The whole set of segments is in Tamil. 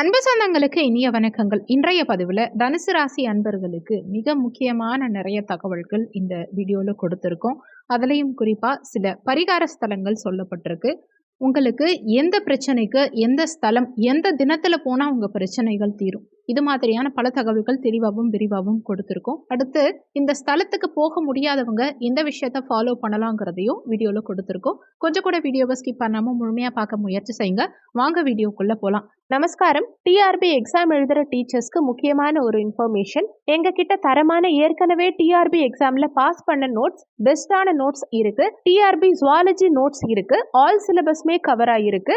அன்பு சொந்தங்களுக்கு இனிய வணக்கங்கள். இன்றைய பதிவில் தனுசு ராசி அன்பர்களுக்கு மிக முக்கியமான நிறைய தகவல்கள் இந்த வீடியோவில் கொடுத்துருக்கோம். அதுலேயும் குறிப்பாக சில பரிகார ஸ்தலங்கள் சொல்லப்பட்டிருக்கு. உங்களுக்கு எந்த பிரச்சனைக்கு எந்த ஸ்தலம் எந்த தினத்தில் போனால் உங்கள் பிரச்சனைகள் தீரும்? இது மாதிரியான பல தகவல்கள் தெளிவாகவும் விரிவாகவும் கொடுத்துருக்கோம். அடுத்து இந்த ஸ்தலத்துக்கு போக முடியாதவங்க எந்த விஷயத்த ஃபாலோ பண்ணலாங்கிறதையும் வீடியோவில் கொடுத்துருக்கோம். கொஞ்சம் கூட வீடியோவை ஸ்கிப் பண்ணாமல் முழுமையாக பார்க்க முயற்சி செய்யுங்க. வாங்க வீடியோக்குள்ளே போகலாம் நமஸ்காரம். டிஆர்பி எக்ஸாம் எழுதுகிற டீச்சர்ஸ்க்கு முக்கியமான ஒரு இன்ஃபர்மேஷன் எங்ககிட்ட தரமான ஏற்கனவே டிஆர்பி எக்ஸாம்ல பாஸ் பண்ண நோட்ஸ் பெஸ்டான நோட்ஸ் இருக்கு. டிஆர்பி ஜுவாலஜி நோட்ஸ் இருக்கு. ஆல் சிலபஸ்மே கவர் ஆயிருக்கு.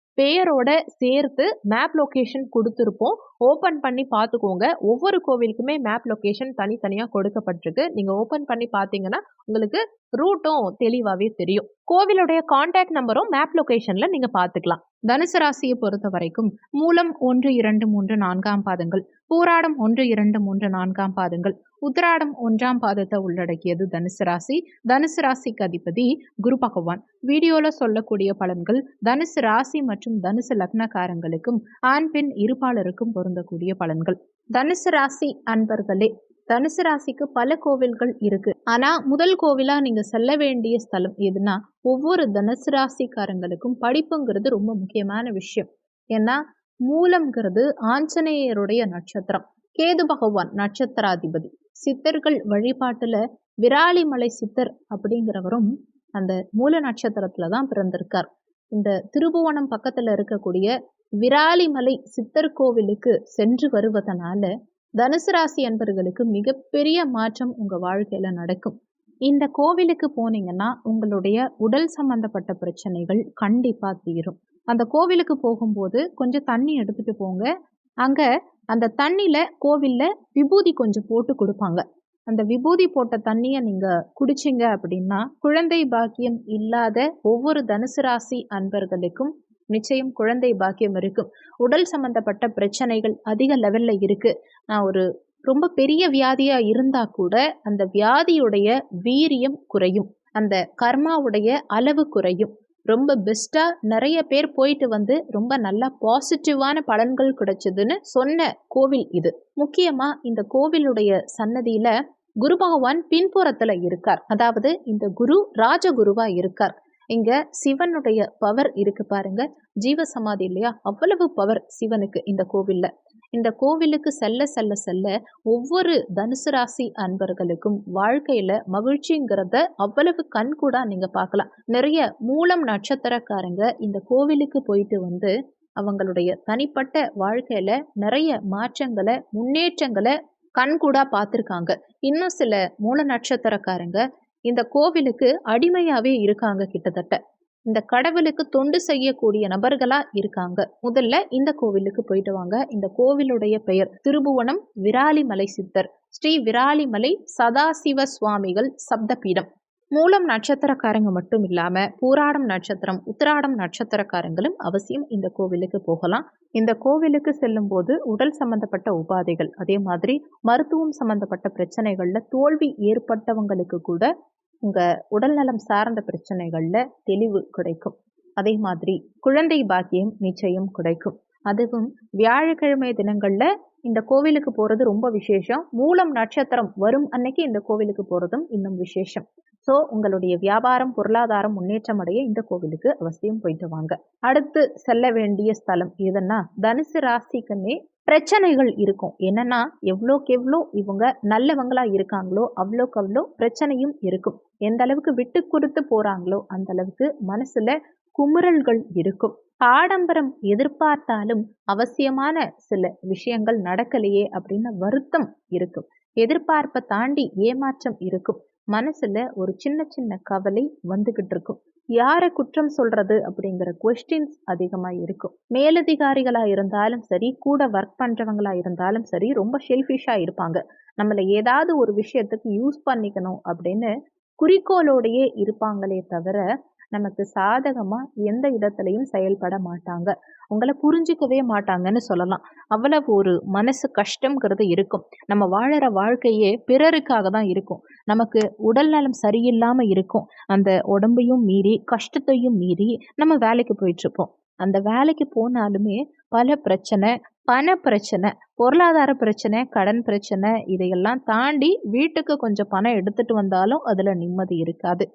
பெயரோட சேர்த்து மேப் லொக்கேஷன் கொடுத்துருப்போம். ஓப்பன் பண்ணி பார்த்துக்கோங்க. ஒவ்வொரு கோவிலுக்குமே மேப் லொக்கேஷன் தனித்தனியாக கொடுக்கப்பட்டிருக்கு. நீங்கள் ஓப்பன் பண்ணி பார்த்தீங்கன்னா உங்களுக்கு ரூட்டும் தெளிவாகவே தெரியும். கோவிலுடைய கான்டாக்ட் நம்பரும் மேப் லொக்கேஷனில் நீங்கள் பார்த்துக்கலாம். தனுசு ராசியை பொறுத்த வரைக்கும் மூலம் ஒன்று இரண்டு மூன்று நான்காம் பாதங்கள் பூராடம் ஒன்று இரண்டு மூன்று நான்காம் பாதங்கள் உத்திராடம் ஒன்றாம் பாதத்தை உள்ளடக்கியது தனுசு ராசி. தனுசு ராசிக்கு அதிபதி குரு பகவான். வீடியோவில் சொல்லக்கூடிய பலன்கள் தனுசு ராசி மற்றும் தனுசு லக்னக்காரங்களுக்கும் ஆண் பெண் இருப்பாளருக்கும் பொருந்தக்கூடிய பலன்கள். தனுசு ராசி அன்பர்களே தனுசு ராசிக்கு பல கோவில்கள் இருக்கு. ஆனா முதல் கோவிலா நீங்க செல்ல வேண்டிய ஸ்தலம் எதுனா ஒவ்வொரு தனுசு ராசிக்காரங்களுக்கும் படிப்புங்கிறது ரொம்ப முக்கியமான விஷயம். ஏன்னா மூலம்ங்கிறது ஆஞ்சநேயருடைய நட்சத்திரம். கேது பகவான் நட்சத்திராதிபதி. சித்தர்கள் வழிபாட்டுல விராலிமலை சித்தர் அப்படிங்கிறவரும் அந்த மூல நட்சத்திரத்துல தான் பிறந்திருக்கார். இந்த திருபுவனம் பக்கத்துல இருக்கக்கூடிய விராலிமலை சித்தர் கோவிலுக்கு சென்று வருவதனால தனுசு ராசி அன்பர்களுக்கு மிகப்பெரிய மாற்றம் உங்க வாழ்க்கையில நடக்கும். இந்த கோவிலுக்கு போனீங்கன்னா உங்களுடைய உடல் சம்பந்தப்பட்ட பிரச்சனைகள் கண்டிப்பா தீரும். அந்த கோவிலுக்கு போகும்போது கொஞ்சம் தண்ணி எடுத்துட்டு போங்க. அங்க அந்த தண்ணியில கோவில்ல விபூதி கொஞ்சம் போட்டு கொடுப்பாங்க. அந்த விபூதி போட்ட தண்ணியை நீங்க குடிச்சிங்க அப்படின்னா குழந்தை பாக்கியம் இல்லாத ஒவ்வொரு தனுசு ராசி அன்பர்களுக்கும் நிச்சயம் குழந்தை பாக்கியம் இருக்கும். உடல் சம்பந்தப்பட்ட பிரச்சனைகள் அதிக லெவல்ல இருக்கு. நான் ஒரு ரொம்ப பெரிய வியாதியா இருந்தா கூட அந்த வியாதியுடைய வீரியம் குறையும். அந்த கர்மாவுடைய அளவு குறையும். ரொம்ப பெஸ்ட்டாக நிறைய பேர் போயிட்டு வந்து ரொம்ப நல்லா பாசிட்டிவான பலன்கள் கிடைச்சதுன்னு சொன்ன கோவில் இது. முக்கியமாக இந்த கோவிலுடைய சன்னதியில் குரு பகவான் பின்புறத்தில் இருக்கார். அதாவது இந்த குரு ராஜகுருவா இருக்கார். இங்க சிவனுடைய பவர் இருக்கு பாருங்க. ஜீவ சமாதி இல்லையா? அவ்வளவு பவர் சிவனுக்கு இந்த கோவில்ல. இந்த கோவிலுக்கு செல்ல செல்ல செல்ல ஒவ்வொரு தனுசு ராசி அன்பர்களுக்கும் வாழ்க்கையில மகிழ்ச்சிங்கிறத அவ்வளவு கண் கூட நீங்க பார்க்கலாம். நிறைய மூலம் நட்சத்திரக்காரங்க இந்த கோவிலுக்கு போயிட்டு வந்து அவங்களுடைய தனிப்பட்ட வாழ்க்கையில நிறைய மாற்றங்களை முன்னேற்றங்களை கண்கூடா பார்த்துருக்காங்க. இன்னும் சில மூல நட்சத்திரக்காரங்க இந்த கோவிலுக்கு அடிமையாவே இருக்காங்க கிட்டத்தட்ட. இந்த கடவுளுக்கு தொண்டு செய்யக்கூடிய நபர்களா இருக்காங்க. முதல்ல இந்த கோவிலுக்கு போயிட்டு வாங்க. இந்த கோவிலுடைய பெயர் திருபுவனம் விராலிமலை சித்தர். ஸ்ரீ விராலிமலை சதாசிவ சுவாமிகள் சப்தபீடம். மூலம் நட்சத்திரக்காரங்க மட்டும் இல்லாம பூராடம் நட்சத்திரம் உத்திராடம் நட்சத்திரக்காரங்களும் அவசியம் இந்த கோவிலுக்கு போகலாம். இந்த கோவிலுக்கு செல்லும் போது உடல் சம்பந்தப்பட்ட உபாதைகள் அதே மாதிரி மருத்துவம் சம்பந்தப்பட்ட பிரச்சனைகள்ல தோல்வி ஏற்பட்டவங்களுக்கு கூட உங்கள் உடல்நலம் சார்ந்த பிரச்சனைகளில் தெளிவு கிடைக்கும். அதே மாதிரி குழந்தை பாக்கியம் நிச்சயம் கிடைக்கும். அதுவும் வியாழக்கிழமை தினங்களில் இந்த கோவிலுக்கு போகிறது ரொம்ப விசேஷம். மூலம் நட்சத்திரம் வரும் அன்னைக்கு இந்த கோவிலுக்கு போகிறதும் இன்னும் விசேஷம். ஸோ உங்களுடைய வியாபாரம் பொருளாதாரம் முன்னேற்றம் அடைய இந்த கோவிலுக்கு அவசியம் போயிட்டு வாங்க. அடுத்து செல்ல வேண்டிய ஸ்தலம் எதுன்னா தனுசு ராசிக்குன்னே பிரச்சனைகள் இருக்கும். என்னன்னா எவ்வளோக்கு எவ்வளோ இவங்க நல்லவங்களா இருக்காங்களோ அவ்வளோக்கு அவ்வளோ பிரச்சனையும் இருக்கும். எந்த அளவுக்கு விட்டு கொடுத்து போறாங்களோ அந்த அளவுக்கு மனசுல குமுறல்கள் இருக்கும். ஆடம்பரம் எதிர்பார்த்தாலும் அவசியமான சில விஷயங்கள் நடக்கலையே அப்படின்னு வருத்தம் இருக்கும். எதிர்பார்ப்பை தாண்டி ஏமாற்றம் இருக்கும். மனசுல ஒரு சின்ன சின்ன கவலை வந்துகிட்டு இருக்கும். யாரை குற்றம் சொல்றது அப்படிங்கிற கொஸ்டின்ஸ் அதிகமாக இருக்கும். மேலதிகாரிகளாக இருந்தாலும் சரி கூட ஒர்க் பண்ணுறவங்களாக இருந்தாலும் சரி ரொம்ப ஷெல்ஃபிஷாக இருப்பாங்க. நம்மளை ஏதாவது ஒரு விஷயத்துக்கு யூஸ் பண்ணிக்கணும் அப்படின்னு குறிக்கோளோடையே இருப்பாங்களே தவிர நமக்கு சாதகமாக எந்த இடத்துலையும் செயல்பட மாட்டாங்க. உங்களை புரிஞ்சிக்கவே மாட்டாங்கன்னு சொல்லலாம். அவ்வளவு ஒரு மனசு கஷ்டங்கிறது இருக்கும். நம்ம வாழற வாழ்க்கையே பிறருக்காக தான் இருக்கும். நமக்கு உடல் நலம் சரியில்லாமல் இருக்கும். அந்த உடம்பையும் மீறி கஷ்டத்தையும் மீறி நம்ம வேலைக்கு போயிட்டுருப்போம். அந்த வேலைக்கு போனாலுமே பல பிரச்சனை பண பிரச்சனை பொருளாதார பிரச்சனை கடன் பிரச்சனை இதையெல்லாம் தாண்டி வீட்டுக்கு கொஞ்சம் பணம் எடுத்துட்டு வந்தாலும் அதில் நிம்மதி இருக்காது.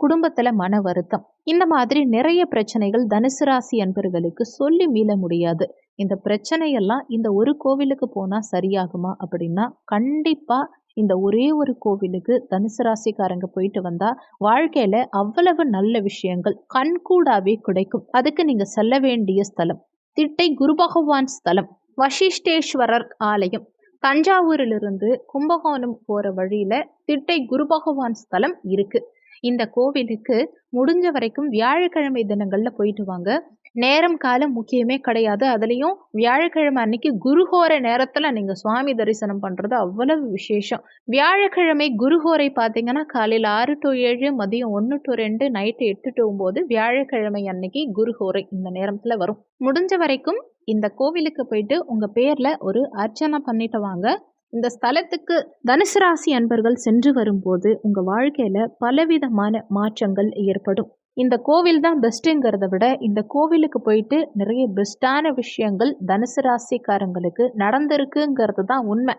குடும்பத்துல மன வருத்தம். இந்த மாதிரி நிறைய பிரச்சனைகள் தனுசு ராசி அன்பர்களுக்கு சொல்லி மீள முடியாது. இந்த பிரச்சனையெல்லாம் இந்த ஒரு கோவிலுக்கு போனா சரியாகுமா அப்படின்னா கண்டிப்பா இந்த ஒரே ஒரு கோவிலுக்கு தனுசு ராசிக்காரங்க போயிட்டு வந்தா வாழ்க்கையில அவ்வளவு நல்ல விஷயங்கள் கண்கூடாவே கிடைக்கும். அதுக்கு நீங்க செல்ல வேண்டிய ஸ்தலம். திட்டை குரு பகவான் ஸ்தலம். வசிஷ்டேஸ்வரர் ஆலயம். தஞ்சாவூரிலிருந்து கும்பகோணம் போற வழியில திட்டை குரு பகவான் ஸ்தலம் இருக்கு. இந்த கோவிலுக்கு முடிஞ்ச வரைக்கும் வியாழக்கிழமை தினங்களில் போயிட்டு வாங்க. நேரம் காலம் முக்கியமே கிடையாது. அதுலேயும் வியாழக்கிழமை அன்னைக்கு குருஹோர நேரத்தில் நீங்கள் சுவாமி தரிசனம் பண்ணுறது அவ்வளவு விசேஷம். வியாழக்கிழமை குருஹோரை பார்த்தீங்கன்னா காலையில் ஆறு டு ஏழு மதியம் ஒன்று டு ரெண்டு நைட்டு எட்டு டு ஒம்பது வியாழக்கிழமை அன்னைக்கு குருஹோரை இந்த நேரத்தில் வரும். முடிஞ்ச வரைக்கும் இந்த கோவிலுக்கு போயிட்டு உங்கள் பேரில் ஒரு அர்ச்சனை பண்ணிட்டு வாங்க. இந்த ஸ்தலத்துக்கு தனுசு ராசி அன்பர்கள் சென்று வரும்போது உங்கள் வாழ்க்கையில் பலவிதமான மாற்றங்கள் ஏற்படும். இந்த கோவில் தான் பெஸ்ட்டுங்கிறத விட இந்த கோவிலுக்கு போயிட்டு நிறைய பெஸ்ட்டான விஷயங்கள் தனுசு ராசிக்காரங்களுக்கு நடந்திருக்குங்கிறது தான் உண்மை.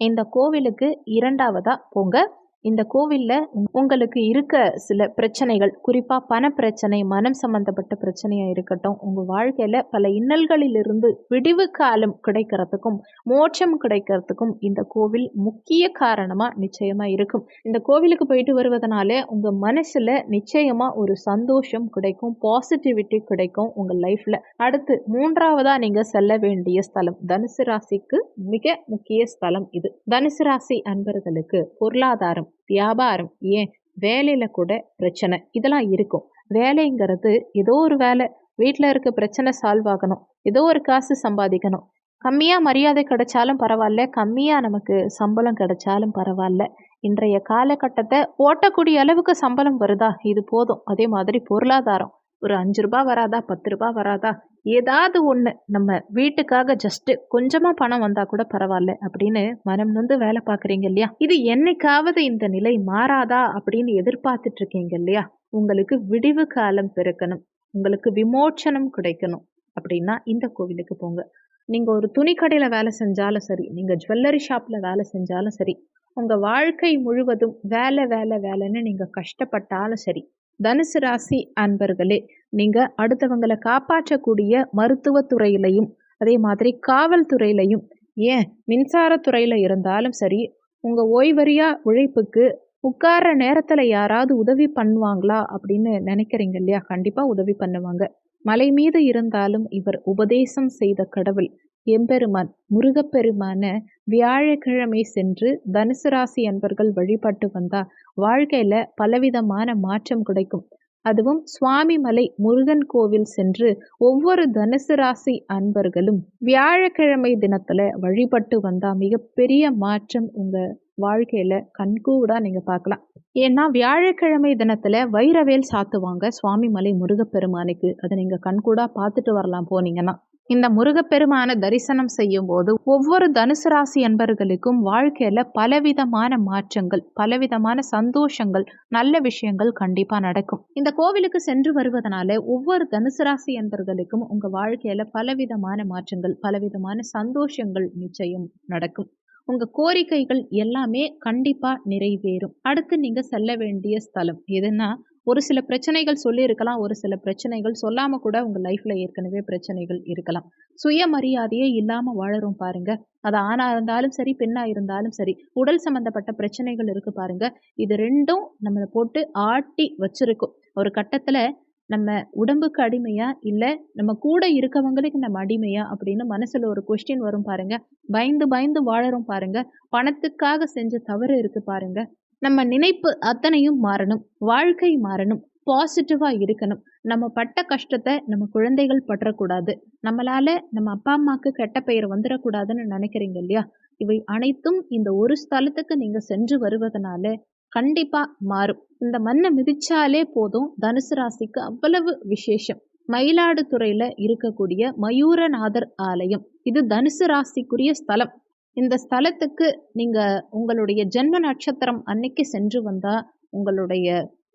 இந்த கோவிலுக்கு இரண்டாவதாக போங்க. இந்த கோவிலில் உங்களுக்கு இருக்க சில பிரச்சனைகள் குறிப்பாக பண பிரச்சனை மனம் சம்பந்தப்பட்ட பிரச்சனையாக இருக்கட்டும் உங்கள் வாழ்க்கையில் பல இன்னல்களிலிருந்து விடிவு காலம் கிடைக்கிறதுக்கும் மோட்சம் கிடைக்கிறதுக்கும் இந்த கோவில் முக்கிய காரணமாக நிச்சயமாக இருக்கும். இந்த கோவிலுக்கு போயிட்டு வருவதனாலே உங்கள் மனசில் நிச்சயமாக ஒரு சந்தோஷம் கிடைக்கும் பாசிட்டிவிட்டி கிடைக்கும் உங்கள் லைஃப்பில் அடுத்து மூன்றாவதாக நீங்கள் செல்ல வேண்டிய ஸ்தலம் தனுசு ராசிக்கு மிக முக்கிய ஸ்தலம் இது. தனுசு ராசி அன்பர்களுக்கு பொருளாதாரம் வியாபாரம் ஏன்? வேலையில் கூட பிரச்சனை. இதெல்லாம் இருக்கும். வேலைங்கிறது ஏதோ ஒரு வேலை. வீட்டில் இருக்க பிரச்சனை சால்வ் ஆகணும். ஏதோ ஒரு காசு சம்பாதிக்கணும். கம்மியாக மரியாதை கிடைச்சாலும் பரவாயில்ல. கம்மியாக நமக்கு சம்பளம் கிடைச்சாலும் பரவாயில்ல. இன்றைய காலகட்டத்தை ஓட்டக்கூடிய அளவுக்கு சம்பளம் வருதா? இது போதும். அதே மாதிரி பொருளாதாரம். ஒரு அஞ்சு ரூபா வராதா பத்து ரூபா வராதா? ஏதாவது ஒன்று நம்ம வீட்டுக்காக ஜஸ்ட்டு கொஞ்சமாக பணம் வந்தால் கூட பரவாயில்ல அப்படின்னு மனம் நொந்து வேலை பார்க்குறீங்க இல்லையா? இது என்னைக்காவது இந்த நிலை மாறாதா அப்படின்னு எதிர்பார்த்துட்டு இருக்கீங்க இல்லையா? உங்களுக்கு விடிவு காலம் பிறக்கணும். உங்களுக்கு விமோச்சனம் கிடைக்கணும் அப்படின்னா இந்த கோவிலுக்கு போங்க. நீங்கள் ஒரு துணிக்கடையில் வேலை செஞ்சாலும் சரி நீங்கள் ஜுவல்லரி ஷாப்பில் வேலை செஞ்சாலும் சரி உங்கள் வாழ்க்கை முழுவதும் வேலை வேலை வேலைன்னு நீங்கள் கஷ்டப்பட்டாலும் சரி தனுசு ராசி அன்பர்களே நீங்கள் அடுத்தவங்களை காப்பாற்றக்கூடிய மருத்துவத்துறையிலையும் அதே மாதிரி காவல்துறையிலையும் ஏன் மின்சாரத்துறையில் இருந்தாலும் சரி உங்கள் ஓய்வறியா உழைப்புக்கு உட்கார்ற நேரத்தில் யாராவது உதவி பண்ணுவாங்களா அப்படின்னு நினைக்கிறீங்க இல்லையா? கண்டிப்பாக உதவி பண்ணுவாங்க. மலை மீது இருந்தாலும் இவர் உபதேசம் செய்த கடவுள். எம்பெருமான் முருகப்பெருமான வியாழக்கிழமை சென்று தனுசு ராசி அன்பர்கள் வழிபட்டு வந்தா வாழ்க்கையில பலவிதமான மாற்றம் கிடைக்கும். அதுவும் சுவாமிமலை முருகன் கோவில் சென்று ஒவ்வொரு தனுசு ராசி அன்பர்களும் வியாழக்கிழமை தினத்துல வழிபட்டு வந்தா மிகப்பெரிய மாற்றம் உங்க வாழ்க்கையில கண்கூடா நீங்க பார்க்கலாம். ஏன்னா வியாழக்கிழமை தினத்துல வைரவேல் சாத்துவாங்க சுவாமிமலை முருகப்பெருமானுக்கு. அதை நீங்க கண்கூடா பார்த்துட்டு வரலாம் போனீங்கன்னா. இந்த முருகப்பெருமான தரிசனம் செய்யும் போது ஒவ்வொரு தனுசு ராசி என்பர்களுக்கும் வாழ்க்கையில பலவிதமான மாற்றங்கள் பலவிதமான சந்தோஷங்கள் நல்ல விஷயங்கள் கண்டிப்பா நடக்கும். இந்த கோவிலுக்கு சென்று வருவதனால ஒவ்வொரு தனுசு ராசி என்பர்களுக்கும் உங்க வாழ்க்கையில பலவிதமான மாற்றங்கள் பலவிதமான சந்தோஷங்கள் நிச்சயம் நடக்கும். உங்க கோரிக்கைகள் எல்லாமே கண்டிப்பா நிறைவேறும். அடுத்து நீங்க செல்ல வேண்டிய ஸ்தலம் எதுனா ஒரு சில பிரச்சனைகள் சொல்லியிருக்கலாம் ஒரு சில பிரச்சனைகள் சொல்லாமல் கூட உங்கள் லைஃப்பில் ஏற்கனவே பிரச்சனைகள் இருக்கலாம். சுயமரியாதையே இல்லாமல் வாழறோம் பாருங்க. அது ஆணாக இருந்தாலும் சரி பெண்ணாக இருந்தாலும் சரி உடல் சம்மந்தப்பட்ட பிரச்சனைகள் இருக்குது பாருங்க. இது ரெண்டும் நம்மளை போட்டு ஆட்டி வச்சிருக்கும். ஒரு கட்டத்தில் நம்ம உடம்புக்கு அடிமையா இல்லை நம்ம கூட இருக்கவங்களுக்கு நம்ம அடிமையா அப்படின்னு மனசில் ஒரு கொஸ்டின் வரும் பாருங்க. பயந்து பயந்து வாழறோம் பாருங்க. பணத்துக்காக செஞ்ச தவறு இருக்கு பாருங்க. நம்ம நினைப்பு அத்தனையும் மாறணும். வாழ்க்கை மாறணும். பாசிட்டிவாக இருக்கணும். நம்ம பட்ட கஷ்டத்தை நம்ம குழந்தைகள் பற்றக்கூடாது. நம்மளால நம்ம அப்பா அம்மாவுக்கு கெட்ட பெயர் வந்துடக்கூடாதுன்னு நினைக்கிறீங்க இல்லையா? இவை அனைத்தும் இந்த ஒரு ஸ்தலத்துக்கு நீங்கள் சென்று வருவதனால கண்டிப்பாக மாறும். இந்த மண்ணை மிதிச்சாலே போதும். தனுசு ராசிக்கு அவ்வளவு விசேஷம். மயிலாடுதுறையில் இருக்கக்கூடிய மயூரநாதர் ஆலயம். இது தனுசு ராசிக்குரிய ஸ்தலம். இந்த ஸ்தலத்துக்கு நீங்கள் உங்களுடைய ஜென்ம நட்சத்திரம் அன்னைக்கு சென்று வந்தால் உங்களுடைய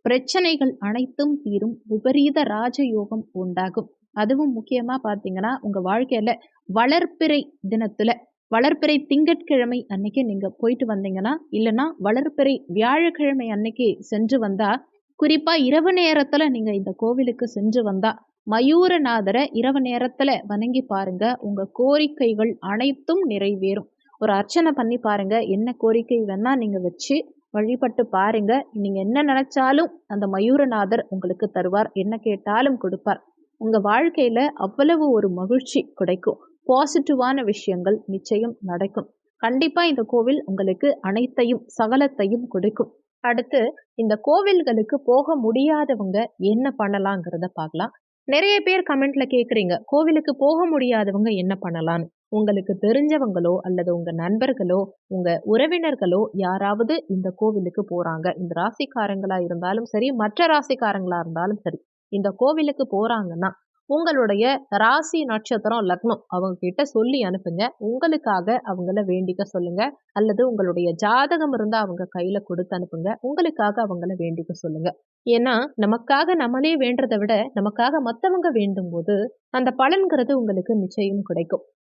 பிரச்சனைகள் அனைத்தும் தீரும். விபரீத ராஜயோகம் உண்டாகும். அதுவும் முக்கியமாக பார்த்தீங்கன்னா உங்கள் வாழ்க்கையில் வளர்ப்பிறை தினத்தில் வளர்ப்பிறை திங்கட்கிழமை அன்னைக்கு நீங்கள் போயிட்டு வந்தீங்கன்னா இல்லைன்னா வளர்ப்பிறை வியாழக்கிழமை அன்னைக்கு சென்று வந்தால் குறிப்பாக இரவு நேரத்தில் நீங்கள் இந்த கோவிலுக்கு சென்று வந்தால் மயூரநாதரை இரவு நேரத்தில் வணங்கி பாருங்க. உங்கள் கோரிக்கைகள் அனைத்தும் நிறைவேறும். ஒரு அர்ச்சனை பண்ணி பாருங்க. என்ன கோரிக்கை வேணா நீங்கள் வச்சு வழிபட்டு பாருங்க. நீங்கள் என்ன நினச்சாலும் அந்த மயூரநாதர் உங்களுக்கு தருவார். என்ன கேட்டாலும் கொடுப்பார். உங்கள் வாழ்க்கையில் அவ்வளவு ஒரு மகிழ்ச்சி கிடைக்கும். பாசிட்டிவான விஷயங்கள் நிச்சயம் நடக்கும். கண்டிப்பாக இந்த கோவில் உங்களுக்கு அனைத்தையும் சகலத்தையும் கொடுக்கும். அடுத்து இந்த கோவில்களுக்கு போக முடியாதவங்க என்ன பண்ணலாங்கிறத பார்க்கலாம். நிறைய பேர் கமெண்ட்ல கேட்குறீங்க கோவிலுக்கு போக முடியாதவங்க என்ன பண்ணலான்னு உங்களுக்கு தெரிஞ்சவங்களோ அல்லது உங்க நண்பர்களோ உங்க உறவினர்களோ யாராவது இந்த கோவிலுக்கு போறாங்க. இந்த ராசிக்காரங்களா இருந்தாலும் சரி மற்ற ராசிக்காரங்களா இருந்தாலும் சரி இந்த கோவிலுக்கு போறாங்கன்னா உங்களுடைய ராசி நட்சத்திரம் லக்னம் அவங்க கிட்ட சொல்லி அனுப்புங்க. உங்களுக்காக அவங்கள வேண்டிக்க சொல்லுங்க. அல்லது உங்களுடைய ஜாதகம் இருந்தா அவங்க கையில கொடுத்து அனுப்புங்க. உங்களுக்காக அவங்கள வேண்டிக்க சொல்லுங்க. ஏன்னா நமக்காக நம்மளே வேண்டதை விட நமக்காக மற்றவங்க வேண்டும் போது அந்த பலன்கிறது உங்களுக்கு நிச்சயம் கிடைக்கும்.